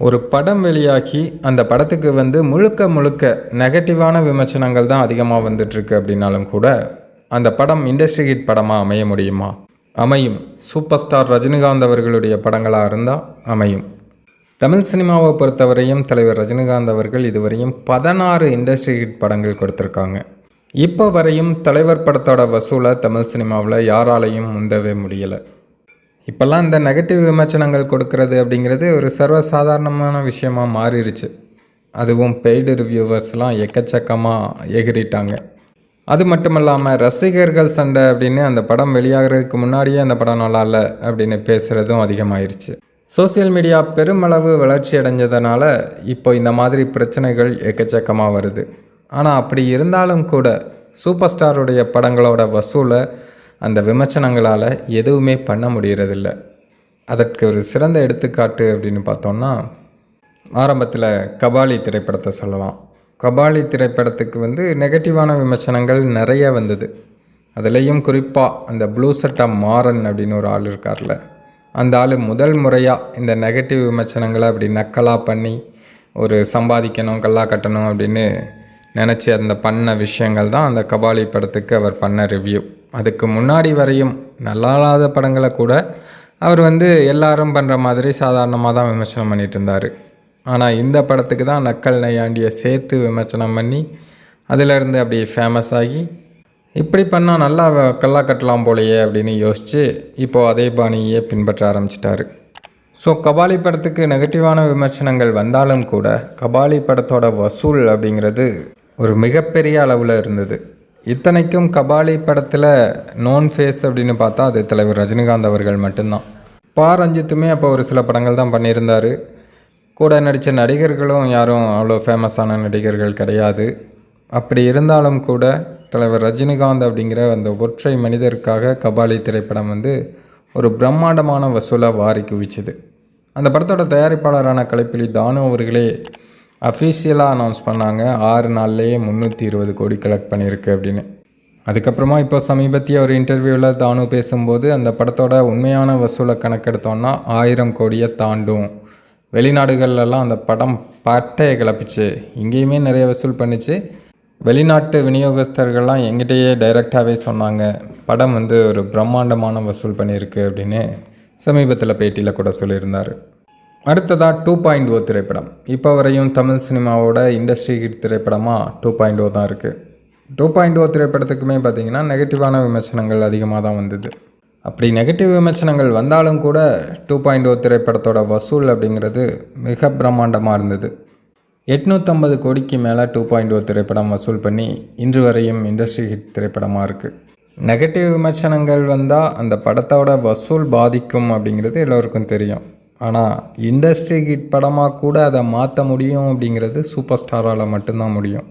ஒரு படம் வெளியாகி அந்த படத்துக்கு வந்து முழுக்க முழுக்க நெகட்டிவான விமர்சனங்கள் தான் அதிகமாக வந்துட்டுருக்கு அப்படின்னாலும் கூட அந்த படம் இண்டஸ்ட்ரி ஹிட் படமாக அமைய முடியுமா? அமையும். சூப்பர் ஸ்டார் ரஜினிகாந்த் அவர்களுடைய படங்களாக இருந்தால் அமையும். தமிழ் சினிமாவை பொறுத்தவரையும் தலைவர் ரஜினிகாந்த் அவர்கள் இதுவரையும் பதினாறு இண்டஸ்ட்ரி ஹிட் படங்கள் கொடுத்துருக்காங்க. இப்போ வரையும் தலைவர் படத்தோட வசூலை தமிழ் சினிமாவில் யாராலையும் முந்தவே முடியலை. இப்போல்லாம் இந்த நெகட்டிவ் விமர்சனங்கள் கொடுக்கறது அப்படிங்கிறது ஒரு சர்வசாதாரணமான விஷயமாக மாறிடுச்சு அதுவும் பெய்டு ரிவ்யூவர்ஸ்லாம் எக்கச்சக்கமாக எகிறிட்டாங்க அது மட்டும் இல்லாமல் ரசிகர்கள் சண்டை அப்படின்னு அந்த படம் வெளியாகிறதுக்கு முன்னாடியே அந்த படம் நல்லா இல்லை அப்படின்னு பேசுகிறதும் அதிகமாயிருச்சு. சோசியல் மீடியா பெருமளவு வளர்ச்சி அடைஞ்சதுனால இப்போ இந்த மாதிரி பிரச்சனைகள் எக்கச்சக்கமாக வருது. ஆனால் அப்படி இருந்தாலும் கூட சூப்பர் ஸ்டாருடைய படங்களோட வசூலை அந்த விமர்சனங்களால் எதுவுமே பண்ண முடிகிறதில்ல அதற்கு ஒரு சிறந்த எடுத்துக்காட்டு அப்படின்னு பார்த்தோம்னா ஆரம்பத்தில் கபாலி திரைப்படத்தை சொல்லலாம். கபாலி திரைப்படத்துக்கு வந்து நெகட்டிவான விமர்சனங்கள் நிறைய வந்தது. அதுலேயும் குறிப்பாக அந்த ப்ளூ சட்டா மாறன் அப்படின்னு ஒரு ஆள் இருக்கார்ல அந்த ஆள் முதல் முறையாக இந்த நெகட்டிவ் விமர்சனங்களை அப்படி நக்கலாக பண்ணி ஒரு சம்பாதிக்கணும் கல்லா கட்டணும் அப்படின்னு நினச்சி அந்த பண்ண விஷயங்கள் தான் அந்த கபாலி படத்துக்கு அவர் பண்ண ரிவ்யூ அதுக்கு முன்னாடி வரையும் நல்லாலாத படங்களை கூட அவர் வந்து எல்லாரும் பண்ணுற மாதிரி சாதாரணமாக தான் விமர்சனம் பண்ணிட்டு இருந்தார். ஆனால் இந்த படத்துக்கு தான் நக்கல் நையாண்டியை சேர்த்து விமர்சனம் பண்ணி அதிலிருந்து அப்படியே ஃபேமஸ் ஆகி இப்படி பண்ணால் நல்லா வ- கல்லா கட்டலாம் போலையே அப்படின்னு யோசித்து இப்போது அதே பாணியே பின்பற்ற ஆரம்பிச்சிட்டாரு. ஸோ கபாலி படத்துக்கு நெகட்டிவான விமர்சனங்கள் வந்தாலும் கூட கபாலி படத்தோட வசூல் அப்படிங்கிறது ஒரு மிகப்பெரிய அளவில் இருந்தது. இத்தனைக்கும் கபாலி படத்தில் நோன் ஃபேஸ் அப்படின்னு பார்த்தா அது தலைவர் ரஜினிகாந்த் அவர்கள் மட்டும்தான். பா. ரஞ்சித்துமே அப்போ ஒரு சில படங்கள் தான் பண்ணியிருந்தார். கூட நடித்த நடிகர்களும் யாரும் அவ்வளோ ஃபேமஸான நடிகர்கள் கிடையாது. அப்படி இருந்தாலும் கூட தலைவர் ரஜினிகாந்த் அப்படிங்கிற அந்த ஒற்றை மனிதருக்காக கபாலி திரைப்படம் வந்து ஒரு பிரம்மாண்டமான வசூலை வாரி குவிச்சுது. அந்த படத்தோட தயாரிப்பாளரான கலைப்பிலி தானு அவர்களே அஃபீஷியலாக அனௌன்ஸ் பண்ணாங்க. ஆறு நாள்லேயே முந்நூற்றி இருபது கோடி கலெக்ட் பண்ணியிருக்கு அப்படின்னு. அதுக்கப்புறமா இப்போ சமீபத்திய ஒரு இன்டர்வியூவில் தானு பேசும்போது அந்த படத்தோட உண்மையான வசூலை கணக்கெடுத்தோன்னா ஆயிரம் கோடியை தாண்டும். வெளிநாடுகள்லாம் அந்த படம் பட்டையை கிளப்பிச்சு. இங்கேயுமே நிறைய வசூல் பண்ணிச்சு. வெளிநாட்டு விநியோகஸ்தர்கள்லாம் எங்கிட்டயே டைரெக்டாகவே சொன்னாங்க. படம் வந்து ஒரு பிரம்மாண்டமான வசூல் பண்ணியிருக்கு அப்படின்னு சமீபத்தில் பேட்டியில் கூட சொல்லியிருந்தார். அடுத்ததாக டூ பாயிண்ட் ஓ oh திரைப்படம். இப்போ வரையும் தமிழ் சினிமாவோட இண்டஸ்ட்ரி ஹிட் திரைப்படமாக டூ பாயிண்ட் ஓ தான் இருக்குது டூ பாயிண்ட் ஓ oh திரைப்படத்துக்குமே பார்த்தீங்கன்னா நெகட்டிவான விமர்சனங்கள் அதிகமாக தான் வந்தது. அப்படி நெகட்டிவ் விமர்சனங்கள் வந்தாலும் கூட டூ பாயிண்ட் ஓ திரைப்படத்தோட வசூல் அப்படிங்கிறது மிக பிரம்மாண்டமாக இருந்தது. எட்நூற்றம்பது கோடிக்கு மேலே டூ பாயிண்ட் ஓ திரைப்படம் வசூல் பண்ணி இன்று வரையும் இண்டஸ்ட்ரி ஹிட் திரைப்படமாக இருக்குது நெகட்டிவ் விமர்சனங்கள் வந்தால் அந்த படத்தோட வசூல் பாதிக்கும் அப்படிங்கிறது எல்லோருக்கும் தெரியும். ஆனால் இண்டஸ்ட்ரி ஹிட் படமாக கூட அதை மாற்ற முடியும் அப்படிங்கிறது சூப்பர் ஸ்டாரால் மட்டும்தான் முடியும்.